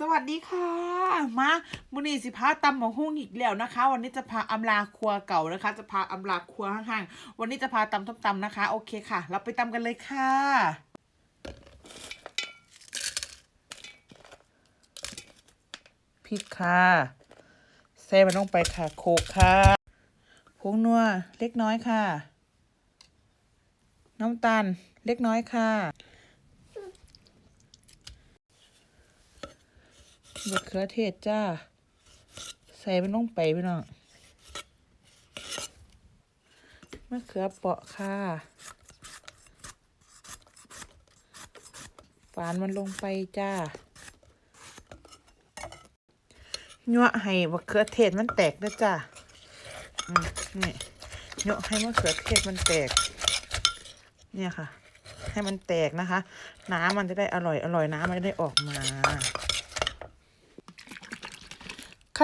สวัสดีค่ะ มามุนีสิพาตำหมกหุ้งอีกแล้วนะคะ วันนี้จะพาอำลาครัวเก่านะคะ จะพาอำลาครัวข้างๆวันนี้จะพาตำต้มตำนะคะ โอเคค่ะ เราไปตำกันเลยค่ะพริกค่ะใส่มันลงไปค่ะ โคกค่ะผงนัวเล็กน้อยค่ะ น้ำตาลเล็กน้อยค่ะ มะเขือเทศจ้า ใส่มันลงไปพี่น้องมะเขือเปราะค่ะฝานมันลงไปจ้ายั่วให้มะเขือเทศมันแตกด้วยจ้าอืมนี่ยั่วให้มะเขือเทศมันแตก เนี่ยค่ะ ให้มันแตกนะคะ น้ำมันจะได้อร่อยอร่อยน้ำมันจะได้ออกมา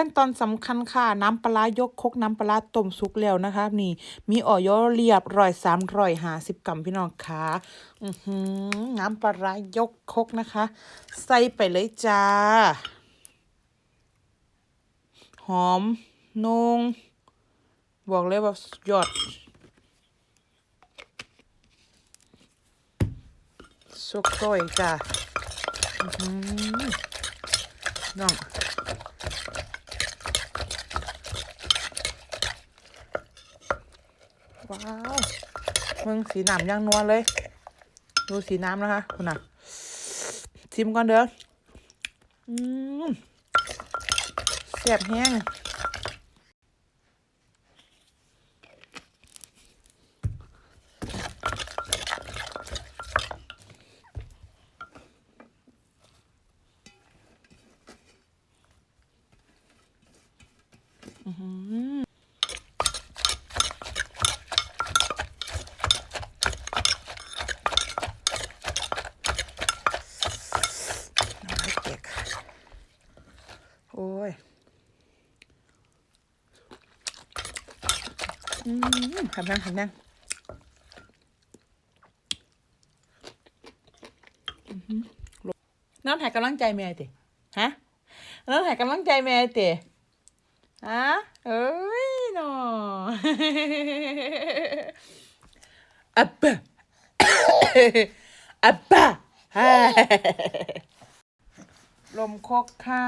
ขั้นตอนสำคัญค่ะ น้ำปลายกคกน้ำปลาต้มสุกแล้วนะคะ นี่ มีออยอเรียบร้อยสามร้อยห้าสิบกรัมพี่น้องค่ะอือหือน้ำปลายกคกนะคะ ใส่ไปเลยจ้า หอมนง บอกเลยว่าสยอด สุกโต้ยจ้าอือหือน้อง ว้าวมึงสีน้ำย่างนัวเลย ดูสีน้ำนะคะคุณน่ะชิมก่อนเด้ออืมแสบแห้งอื้อหือ น้ำไม่เปียกโอ้ย อื มทำนั่งทำนั่งน้องถ่ายกำลังใจแม่ติฮะน้องถ่ายกำลังใจแม่ติฮะเอ้ยนออับะอับะฮลมคกค่ะ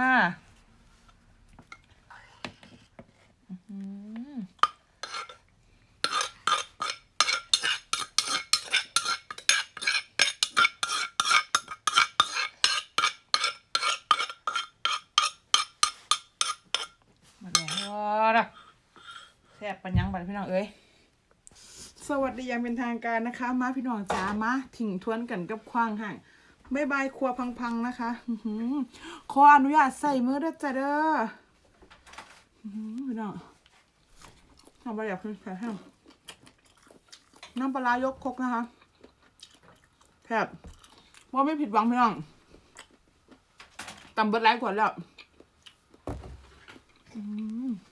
อื้อหือมาแล้วนะแซ่บปัญญังบัดพี่น้องเอ้ย สวัสดีอ ย่างเป็นทางการนะคะ มาพี่น้องจ๋ามาถิ่งทวนกันกับควางห่างบายบายครัวพังๆนะคะอขออนุญาตใส่มือด้อจ้ะเด้อหือพี่น้องทำไปอยากขึ้นแห้งน้ำปลาร้ายกครกนะคะแทบว่าไม่ผิดหวังพี่น้องตำเบิดไลค์กว่าแล้ว อื้อ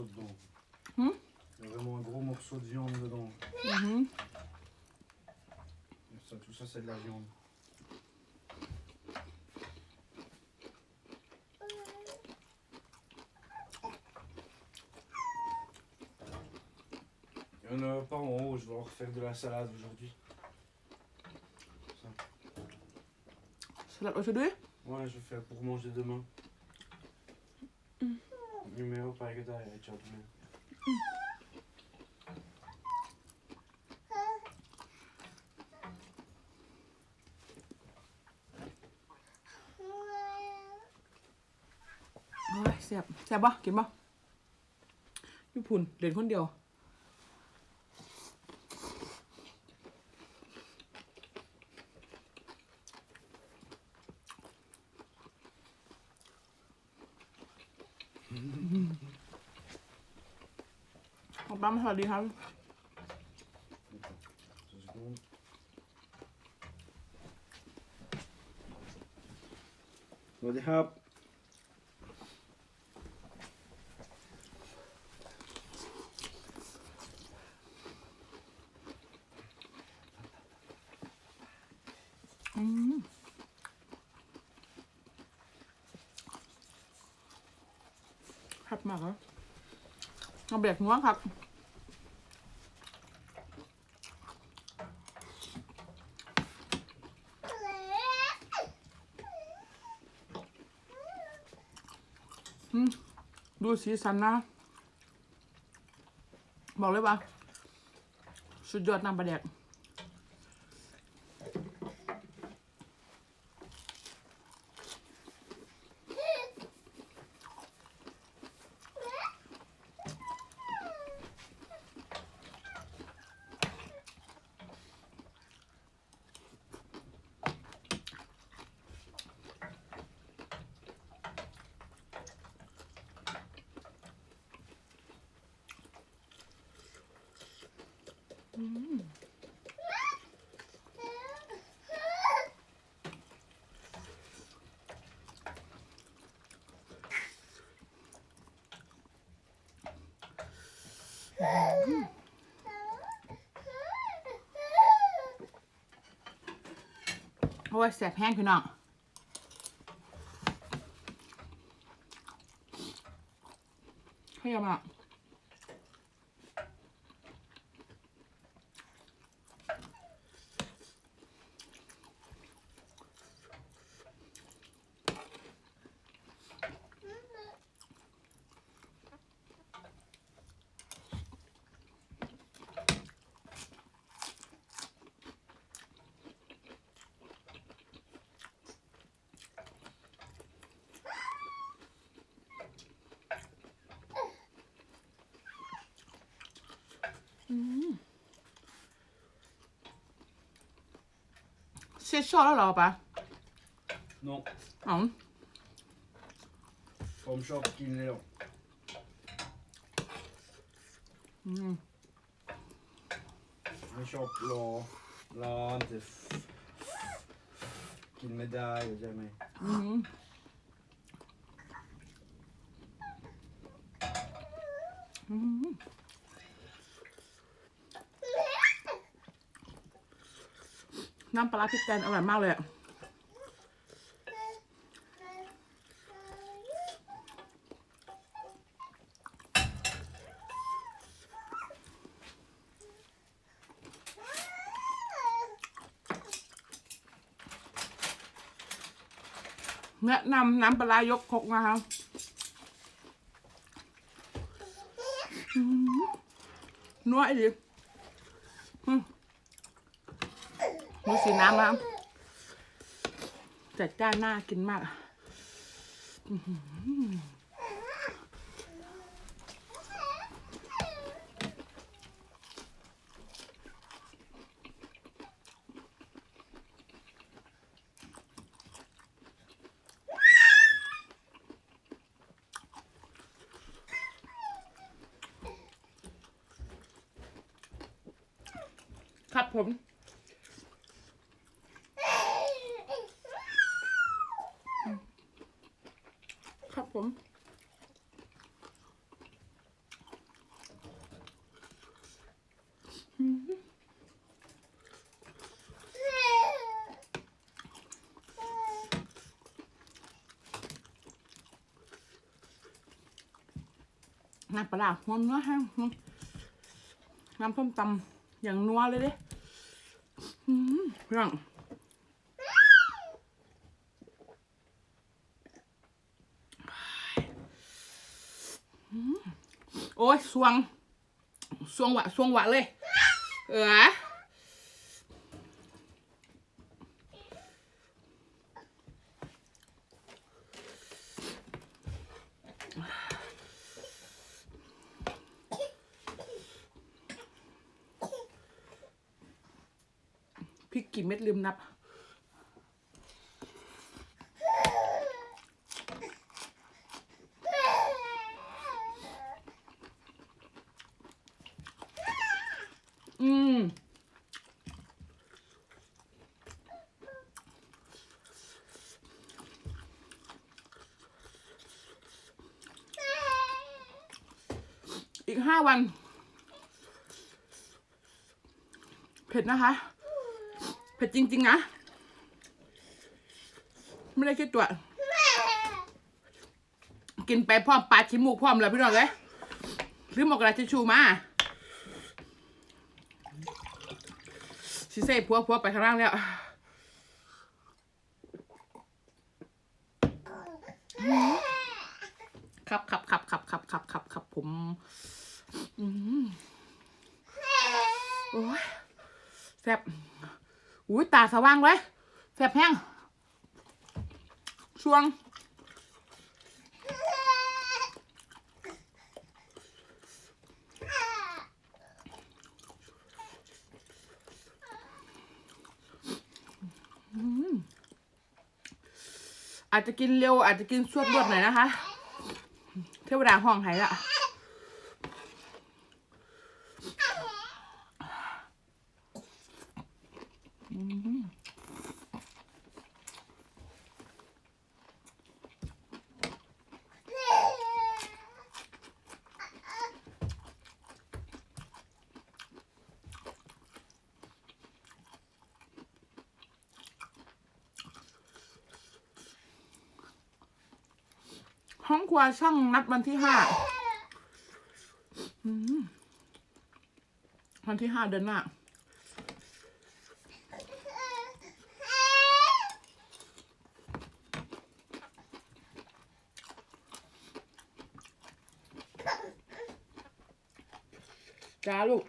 dedans. Il y a vraiment un gros morceau de viande dedans. Tout ça, c'est de la viande. Il n'y en a pas en haut, je vais refaire de la salade aujourd'hui. Salade préférée Ouais, je vais faire pour manger demain. อยู่เอาไปก็ได้ไอ้จอดแมวโอ้ยแซ่บแซ่บบ่กินบ่ยูพุนเดินคนเดียว สวัสดีครับ สวัสดีครับ อืมครับมากครับเอาแบบหัวงครับ ดูสีสันนะ บอกเลยว่า สุดยอดน้ำปลาแดก โอ้ยแสบแห้งพี่น้อง เช็ดชอบแล้วเหรอปะ Non, อ๋อ from shop Kineo. อืม En shop la, la inte f- Kin medalj och det med. อืมอืม น้ำปลาร้าพริกแกงอร่อยมากเลยอะแนะนำน้ำปลาร้ายกครกนะคะอืมนัวไอ้ดิอืมูสีน้ำนะจัดจ้านน่ากินมากอะอื้อหือครับผม ครับผม น้ำปลาร้าหัวเนื้อแห้งน้ำส้มตำอย่างนัวเลยเด้อืมเรื่องอืมโอ้ยสวงสวงหวะสวงหวะเลย เออพริกกี่เม็ดลืมนับ อืม อีกห้าวัน เผ็ดนะคะ เผ็ดจริง ๆ นะ ไม่ได้คิดตัว กินไปพร้อมปลาชิมูกพร้อมเลยพี่น้องเลยลืมอกระดาษทิชชูมาชิเซ่พัวพัวไปข้างล่างแล้วครับครับครับครับครับครับครับครับผม โอ้ยแซ่บอุ้ยตาสว่างเลยแซ่บแห้งช่วง อาจจะกินเร็วอาจจะกินสวดรวดหน่อยนะคะ เทวดาห้องไหายละ ห้องครัวช่างนัดวันที่ห้าวันที่ห้าเดือนหน้าจ้าลูก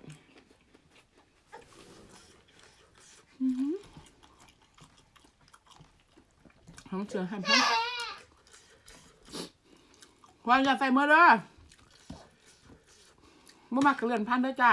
อืมทำเชือให้พ่อ วางอย่าใส่มือเด้อบ่มักกระเลื่อนพันเด้อจ้า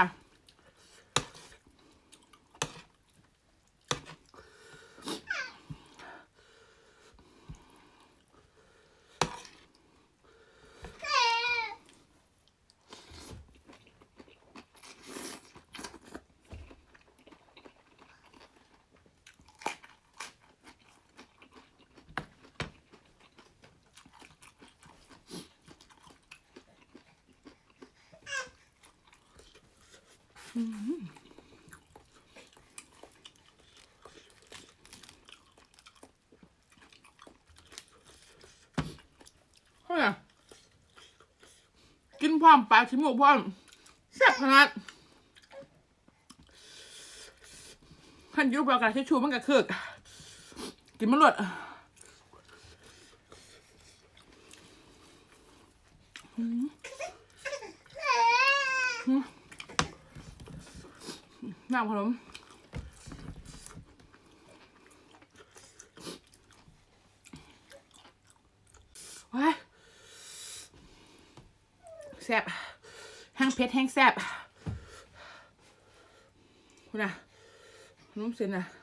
เฮ้ยกินพร้อมปลาชิมหมูพร้อมแซ่บขนาดขันยูบอกกับทิชชูมันกับคือกกินมันหลด น้ำขนมว้ายแซ่บแห้งเผ็ดแห้งแซ่บคุณน่ะขนมเส้นอะ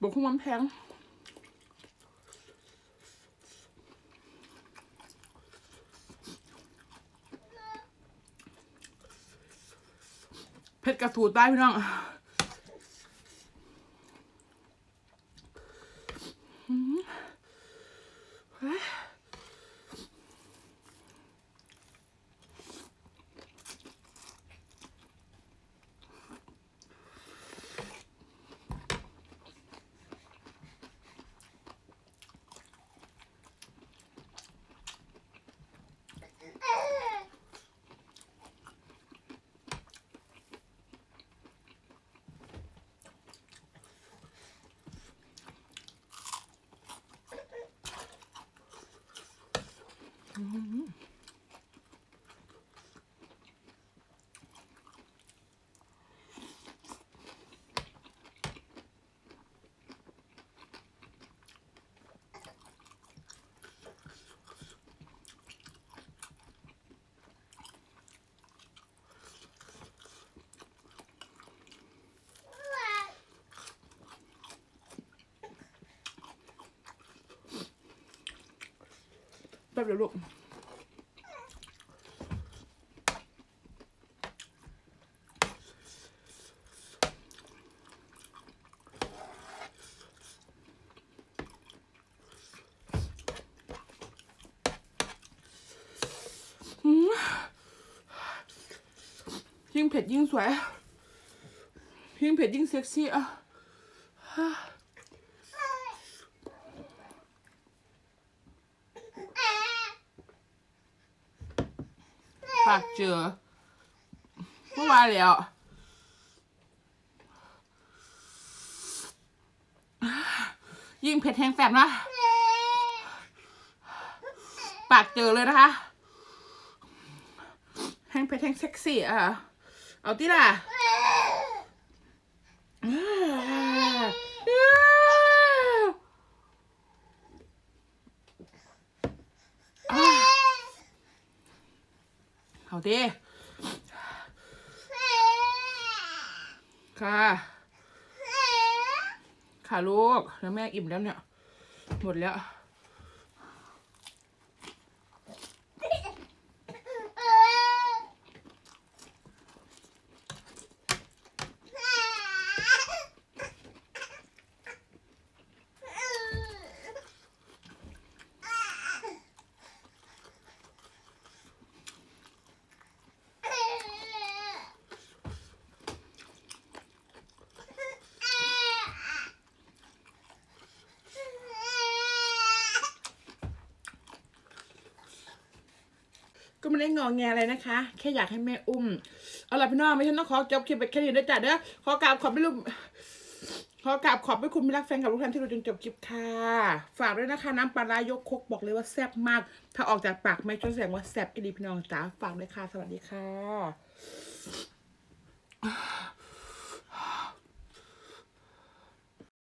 บอกคุณมันแพงเผ็ดกระสูดได้พี่น้อง 嗯 ป๊บเดียวลูกยิ่งเผ็ดยิ่งสวย ยิ่งเผ็ดยิ่งเซ็กซี่อะ ปากเจอเมื่อวานแล้วยิ่งเผ็ดแห้งแสบนะ ปากเจอเลยนะคะ แห้งเผ็ดแห้งเซ็กซี่อะ เอาที่ล่ะ เอาที่ค่ะ ค่ะลูก แล้วแม่อิ่มแล้วเนี่ย หมดแล้ว ไม่ได้งอแงอะไรนะคะ แค่อยากให้แม่อุ้ม เอาล่ะพี่น้องไม่ใช่ต้องขอจบคลิปไปแค่นี้ด้วยจ้ะเด้อขอกราบขอบไปลูกขอกราบขอบไปคุณมิรักแฟนกับทุกท่านที่ดูจนจบคลิปค่ะ ฝากด้วยนะคะ น้ำปลาร้ายกคกบอกเลยว่าแซ่บมาก ถ้าออกจากปากไม่ชนแสดงว่าแซ่บอีดีพี่น้องจ๋าฝากด้วยค่ะ สวัสดีค่ะ